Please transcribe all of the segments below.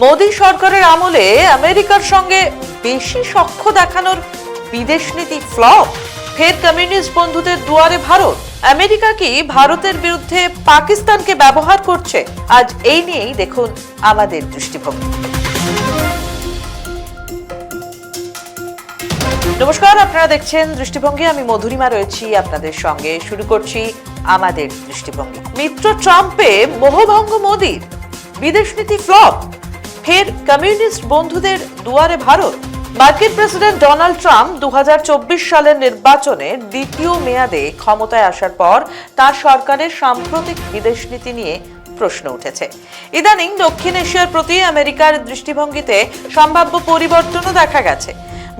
মোদী সরকারের আমলে আমেরিকার সঙ্গে বেশি সখ্য দেখানোর বিদেশ নীতি ফ্লপ। ফের কমিউনিস্ট বন্ধুদের দুয়ারে ভারত। আমেরিকা কি ভারতের বিরুদ্ধে পাকিস্তানকে ব্যবহার করছে? আজ এই নিয়েই দেখুন আমাদের দৃষ্টিভঙ্গি। নমস্কার, আপনারা দেখছেন দৃষ্টিভঙ্গি। আমি মধুরিমা রয়েছি, আপনাদের সঙ্গে শুরু করছি আমাদের দৃষ্টিভঙ্গি। মিত্র ট্রাম্পে মোহভঙ্গ মোদীর বিদেশ নীতি ফ্লপ। ফের কমিউনিস্ট বন্ধুদের দুয়ারে ভারত। মার্কিন প্রেসিডেন্ট ডোনাল্ড ট্রাম্প দু হাজার চব্বিশ সালের নির্বাচনে দ্বিতীয় মেয়াদে ক্ষমতায় আসার পর তার সরকারের সাম্প্রতিক বিদেশ নীতি নিয়ে প্রশ্ন উঠেছে। ইদানিং দক্ষিণ এশিয়ার প্রতি আমেরিকার দৃষ্টিভঙ্গিতে সম্ভাব্য পরিবর্তনও দেখা গেছে।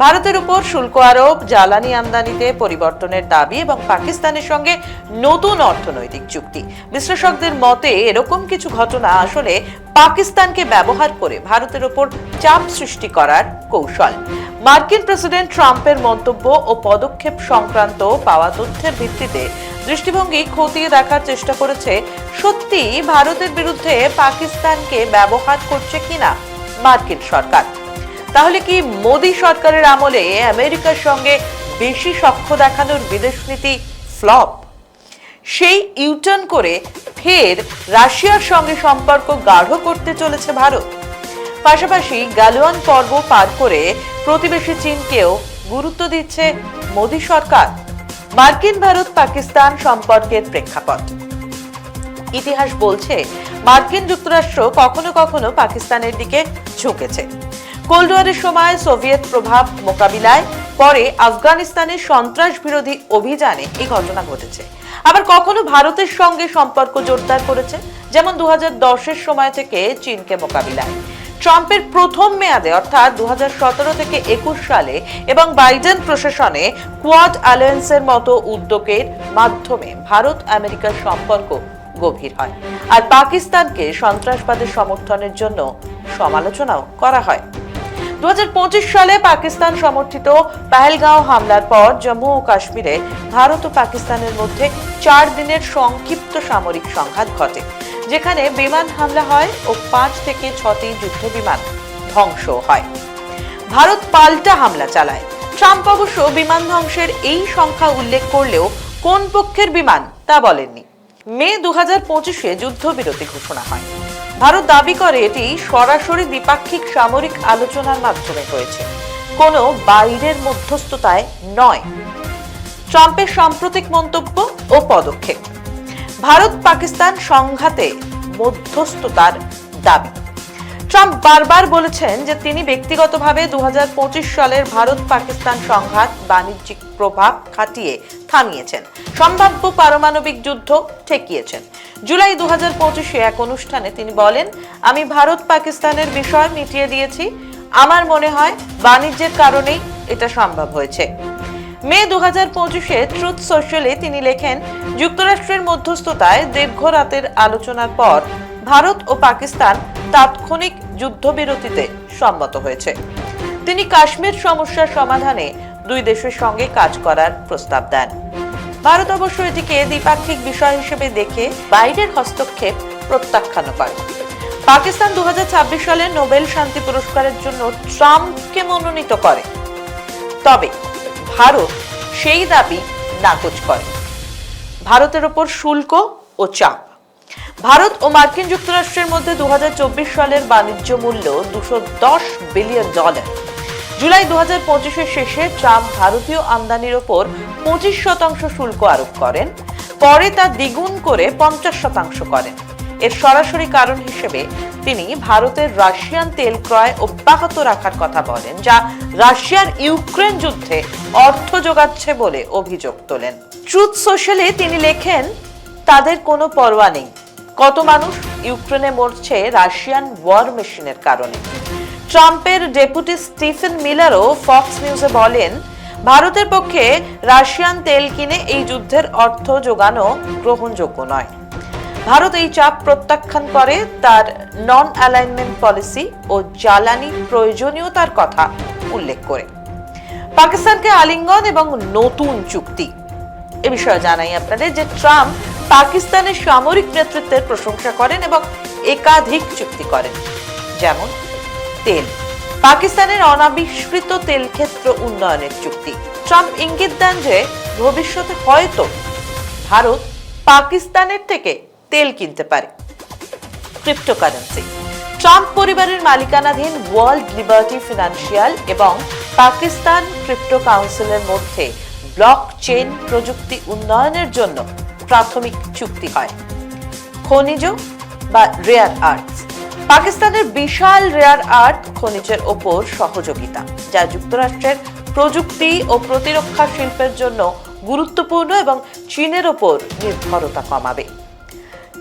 ভারতের উপর শুল্ক আরোপ, জ্বালানি আমদানিতে পরিবর্তনের দাবি এবং পাকিস্তানের সঙ্গে নতুন অর্থনৈতিক চুক্তি। বিশ্লেষকদের মতে, এরকম কিছু ঘটনা আসলে পাকিস্তানকে ব্যবহার করে ভারতের উপর চাপ সৃষ্টি করার কৌশল। মার্কিন প্রেসিডেন্ট ট্রাম্পের মন্তব্য ও পদক্ষেপ সংক্রান্ত পাওয়া তথ্যের ভিত্তিতে দৃষ্টিভঙ্গি খতিয়ে দেখার চেষ্টা করেছে সত্যি ভারতের বিরুদ্ধে পাকিস্তানকে ব্যবহার করছে কিনা মার্কিন সরকার। তাহলে কি মোদী সরকারের আমলে আমেরিকার সঙ্গে বেশি সখ্য দেখানোর বিদেশ নীতি ফ্লপ? সেই ইউটার্ন করে ফের রাশিয়ার সঙ্গে সম্পর্ক গাঢ় করতে চলেছে ভারত। পাশাপাশি গালওয়ান পর্ব পার করে প্রতিবেশী চীনকেও গুরুত্ব দিচ্ছে মোদী সরকার। মার্কিন ভারত পাকিস্তান সম্পর্কের প্রেক্ষাপট। ইতিহাস বলছে, মার্কিন যুক্তরাষ্ট্র কখনো কখনো পাকিস্তানের দিকে ঝুঁকেছে। কোল্ড ওয়ারের সময় সোভিয়েত প্রভাব মোকাবিলায়, পরে আফগানিস্তানের সন্ত্রাস বিরোধী অভিযানে এই ঘটনা ঘটেছে। আবার কখনো ভারতের সঙ্গে সম্পর্ক জোরদার করেছে? যেমন দু দশের সময় থেকে চীনকে মোকাবিলায়। ট্রাম্পের প্রথম মেয়াদে, অর্থাৎ দু থেকে একুশ সালে, এবং বাইডেন প্রশাসনে কোয়াড অ্যালায়েন্সের মতো উদ্যোগের মাধ্যমে ভারত আমেরিকার সম্পর্ক গভীর হয়। আর পাকিস্তানকে সন্ত্রাসবাদের সমর্থনের জন্য সমালোচনাও করা হয়। দু সালে পাকিস্তান সমর্থিত পাহেলগাঁও হামলার পর জম্মু ও কাশ্মীরে ভারত ও পাকিস্তানের মধ্যে চার দিনের সংক্ষিপ্ত সামরিক সংঘাত ঘটে, যেখানে বিমান হামলা হয় ও পাঁচ থেকে ছটি যুদ্ধ বিমান ধ্বংস হয়। ভারত পাল্টা হামলা চালায়। ট্রাম্প অবশ্য বিমান ধ্বংসের এই সংখ্যা উল্লেখ করলেও কোন পক্ষের বিমান তা বলেননি। মে দু হাজার পঁচিশে যুদ্ধবিরতি ঘোষণা হয়। ভারত দাবি করে, এটি সরাসরি দ্বিপাক্ষিক সামরিক আলোচনার মাধ্যমে হয়েছে। কোনো বাইরের মধ্যস্থতায় নয়। ট্রাম্পের সাম্প্রতিক মন্তব্য ও পদক্ষেপ। ভারত পাকিস্তান সংঘাতে মধ্যস্থতার দাবি। ট্রাম্প বারবার বলেছেন যে তিনি ব্যক্তিগতভাবে দুহাজার পঁচিশ সালের ভারত পাকিস্তান সংঘাত বাণিজ্যিক প্রভাব খাটিয়ে থামিয়েছেন। সম্ভাব্য পারমাণবিক যুদ্ধ ঠেকিয়েছেন। জুলাই দু হাজার পঁচিশে এক অনুষ্ঠানে তিনি বলেন, আমি ভারত পাকিস্তানের বিষয় মিটিয়ে দিয়েছি। আমার মনে হয় বাণিজ্যের কারণেই এটা সম্ভব হয়েছে। মে দু হাজার পঁচিশে ট্রুথ সোশ্যালে তিনি লেখেন, যুক্তরাষ্ট্রের মধ্যস্থতায় দীর্ঘ রাতের আলোচনার পর ভারত ও পাকিস্তান তাৎক্ষণিক যুদ্ধবিরতিতে সম্মত হয়েছে। তিনি কাশ্মীর সমস্যার সমাধানে দুই দেশের সঙ্গে কাজ করার প্রস্তাব দেন। ভারত অবশ্য এটিকে দ্বিপাক্ষিক বিষয় হিসেবে দেখে বাইরের হস্তক্ষেপ প্রত্যাখ্যান করে। পাকিস্তান দু হাজার ছাব্বিশ সালে নোবেল শান্তি পুরস্কারের জন্য ট্রাম্পকে মনোনীত করে। তবে ভারত সেই দাবি নাকচ করে। ভারতের ওপর শুল্ক ও চাপ। ভারত ও মার্কিন যুক্তরাষ্ট্রের মধ্যে দু হাজার চব্বিশ সালের বাণিজ্য মূল্য দুশো বিলিয়ন ডলার। জুলাই দু হাজার শেষে ট্রাম্প ভারতীয় আমদানির ওপর পঁচিশ শতাংশ শুল্ক আরোপ করেন, পরে তা দ্বিগুণ করে পঞ্চাশ শতাংশ করেন। এর সরাসরি কারণ হিসেবে তিনি ভারতের রাশিয়ান তেল ক্রয় অব্যাহত রাখার কথা বলেন, যা রাশিয়ার ইউক্রেন যুদ্ধে অর্থ যোগাচ্ছে বলে অভিযোগ তোলেন। ট্রুথ সোশ্যালে তিনি লেখেন, তাদের কোনো পরোয়া নেই। কত মানুষ ইউক্রেনে মরছে রাশিয়ান ওয়ার মেশিনের কারণে? ট্রাম্পের ডেপুটি স্টিফেন মিলারও ফক্স নিউজে বলেন, ভারতের পক্ষে রাশিয়ান তেল কিনে এই যুদ্ধের অর্থ যোগানো গ্রহণযোগ্য নয়। ভারত এই চাপ প্রত্যাখ্যান করে, তার নন অ্যালাইনমেন্ট পলিসি ও জ্বালানি প্রয়োজনীয়তার কথা উল্লেখ করে। পাকিস্তানকে আলিঙ্গন এবং নতুন চুক্তি। এ বিষয়ে জানাই আপনাদের যে ট্রাম্প পাকিস্তানের সামরিক নেতৃত্বের প্রশংসা করেন এবং একাধিক চুক্তি করেন। যেমন তেল। পাকিস্তানের অনাবিষ্কৃত তেল ক্ষেত্র উন্নয়নের চুক্তি। ট্রাম্প ইঙ্গিত দেন যে ভবিষ্যতে হয়তো ভারত পাকিস্তানের থেকে তেল কিনতে পারে। ক্রিপ্টোকারেন্সি। ট্রাম্প পরিবারের মালিকানাধীন ওয়ার্ল্ড লিবার্টি ফিনান্সিয়াল এবং পাকিস্তান ক্রিপ্টো কাউন্সিলের মধ্যে ব্লক চেইন প্রযুক্তি উন্নয়নের জন্য প্রাথমিক চুক্তি হয়। খনিজ বা রেয়ার আর্থস পাকিস্তানের বিশাল রেয়ার আর্থ খনিজের ওপর সহযোগিতা, যা যুক্তরাষ্ট্রের প্রযুক্তি ও প্রতিরক্ষা শিল্পের জন্য গুরুত্বপূর্ণ এবং চীনের ওপর নির্ভরতা কমাবে।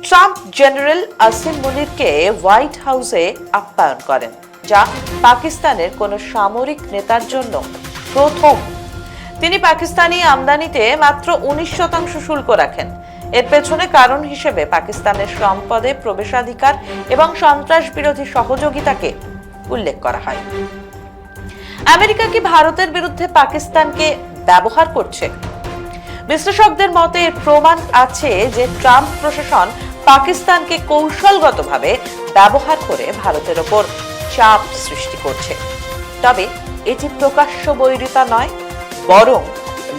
ট্রাম্প জেনারেল আসিম মুনিরকে হোয়াইট হাউসে আপ্যায়ন করেন, যা পাকিস্তানের কোনো সামরিক নেতার জন্য প্রথম। তিনি পাকিস্তানি আমদানিতে মাত্র উনিশ শতাংশ শুল্ক রাখেন। এর পেছনে কারণ হিসেবে পাকিস্তানের সম্পদে প্রবেশাধিকার এবং সন্ত্রাস বিরোধী সহযোগিতাকে উল্লেখ করা হয়। আমেরিকা কি ভারতের বিরুদ্ধে পাকিস্তানকে ব্যবহার করছে? বিশ্লেষকদের মতে, এর প্রমাণ আছে যে ট্রাম্প প্রশাসন পাকিস্তানকে কৌশলগতভাবে ব্যবহার করে ভারতের ওপর চাপ সৃষ্টি করছে। তবে এটি প্রকাশ্য বৈরিতা নয়, বরং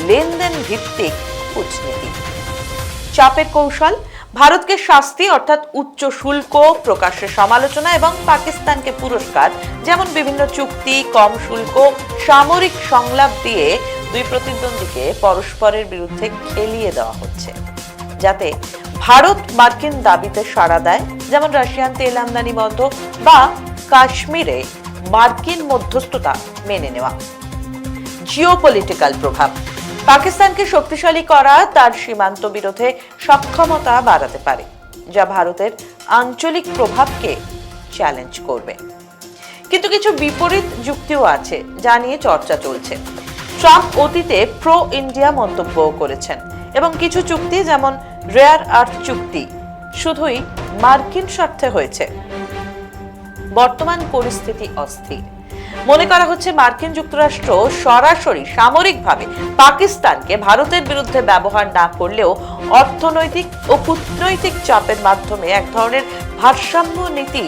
লেনদেন ভিত্তিক কূটনীতি। চাপের কৌশল, ভারতকে শাস্তি অর্থাৎ উচ্চ শুল্ক প্রকাশ্যে সমালোচনা এবং পাকিস্তানকে পুরস্কার, যেমন বিভিন্ন চুক্তি, কম শুল্ক, সামরিক সংলাপ দিয়ে দুই প্রতিদ্বন্দ্বীকে পরস্পরের বিরুদ্ধে খেলিয়ে দেওয়া হচ্ছে। যাতে ভারত মার্কিন দাবিতে সাড়া দেয়, যেমন রাশিয়ান তেল আমদানি বন্ধ বা কাশ্মীরে মার্কিন মধ্যস্থতা মেনে নেওয়া। জিওপলিটিক্যাল প্রভাব। পাকিস্তানকে শক্তিশালী করা তার সীমান্ত বিরোধে সক্ষমতা বাড়াতে পারে, যা ভারতের আঞ্চলিক প্রভাবকে চ্যালেঞ্জ করবে। কিন্তু কিছু বিপরীত যুক্তিও আছে যা নিয়ে চর্চা চলছে। ট্রাম্প অতীতে প্রো ইন্ডিয়া মন্তব্য করেছেন এবং কিছু চুক্তি যেমন রেয়ার আর্থ চুক্তি শুধুই মার্কিন স্বার্থে হয়েছে। বর্তমান পরিস্থিতি অস্থির। মনে করা হচ্ছে মার্কিন যুক্তরাষ্ট্র সরাসরি সামরিকভাবে পাকিস্তানকে ভারতের বিরুদ্ধে ব্যবহার না করলেও অর্থনৈতিক ও কূটনৈতিক চাপের মাধ্যমে এক ধরনের ভারসাম্য নীতি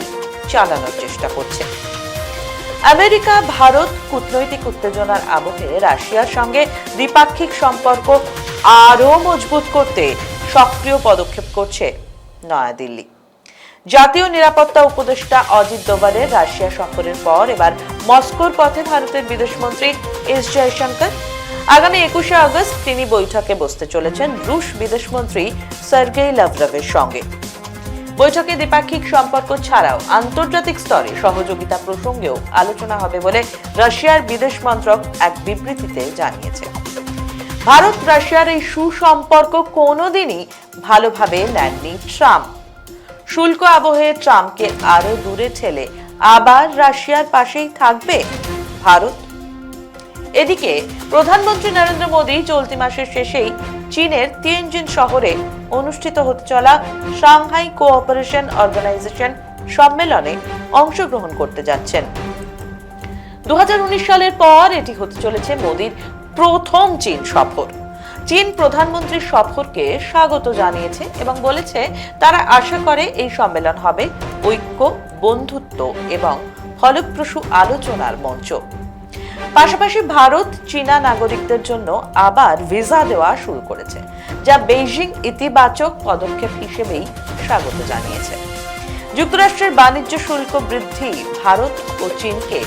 চালানোর চেষ্টা করছে। আমেরিকা, ভারত কূটনৈতিক উত্তেজনার আবহে রাশিয়ার সঙ্গে দ্বিপাক্ষিক সম্পর্ক আরও মজবুত করতে সক্রিয় পদক্ষেপ করছে নয়াদিল্লি। জাতীয় নিরাপত্তা উপদেষ্টা অজিত দোভালের রাশিয়া সফরের পর এবার মস্কোর পথে ভারতের বিদেশমন্ত্রী এস জয়শঙ্কর। আগামী একুশে আগস্ট তিনি বৈঠকে বসতে চলেছেন রুশ বিদেশমন্ত্রী সার্গেই লাভরভের সঙ্গে। বৈঠকে দ্বিপাক্ষিক সম্পর্ক ছাড়াও আন্তর্জাতিক স্তরে সহযোগিতা প্রসঙ্গেও আলোচনা হবে বলে রাশিয়ার বিদেশ মন্ত্রক এক বিবৃতিতে জানিয়েছে। ভারত রাশিয়ার এই সুসম্পর্ক কোনোদিনই ভালোভাবে নেননি ট্রাম্প। শুল্ক আবহে ট্রাম্পকে আরও দূরে ঠেলে আবার রাশিয়ার পাশেই থাকবে ভারত। এদিকে প্রধানমন্ত্রী নরেন্দ্র মোদী চলতি মাসের শেষেই চীনের তিয়েনজিন শহরে অনুষ্ঠিত হতে চলা সাংহাই কোঅপারেশন অর্গানাইজেশন সম্মেলনে অংশগ্রহণ করতে যাচ্ছেন। দু হাজার উনিশ সালের পর এটি হতে চলেছে মোদীর প্রথম চীন সফর। চীন প্রধানমন্ত্রীর সফরকে স্বাগত জানিয়েছে এবং বলেছে তারা আশা করে এই সম্মেলন হবে ঐক্য, বন্ধুত্ব এবং ফলপ্রসূ আলোচনার মঞ্চ। পাশাপাশি ভারত চীনা নাগরিকদের জন্য আবার ভিসা দেওয়া শুরু করেছে, যা বেইজিং ইতিবাচক পদক্ষেপ হিসেবেই স্বাগত জানিয়েছে। যুক্তরাষ্ট্রের বাণিজ্য শুল্ক বৃদ্ধি ভারত ও চীনকে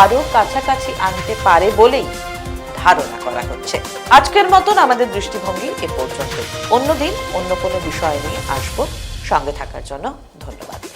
আরও কাছাকাছি আনতে পারে বলেই ধারণা করা হচ্ছে। আজকের মতন আমাদের দৃষ্টিভঙ্গি এ পর্যন্ত অন্যদিন অন্য কোনো বিষয় নিয়ে আসব। সঙ্গে থাকার জন্য ধন্যবাদ।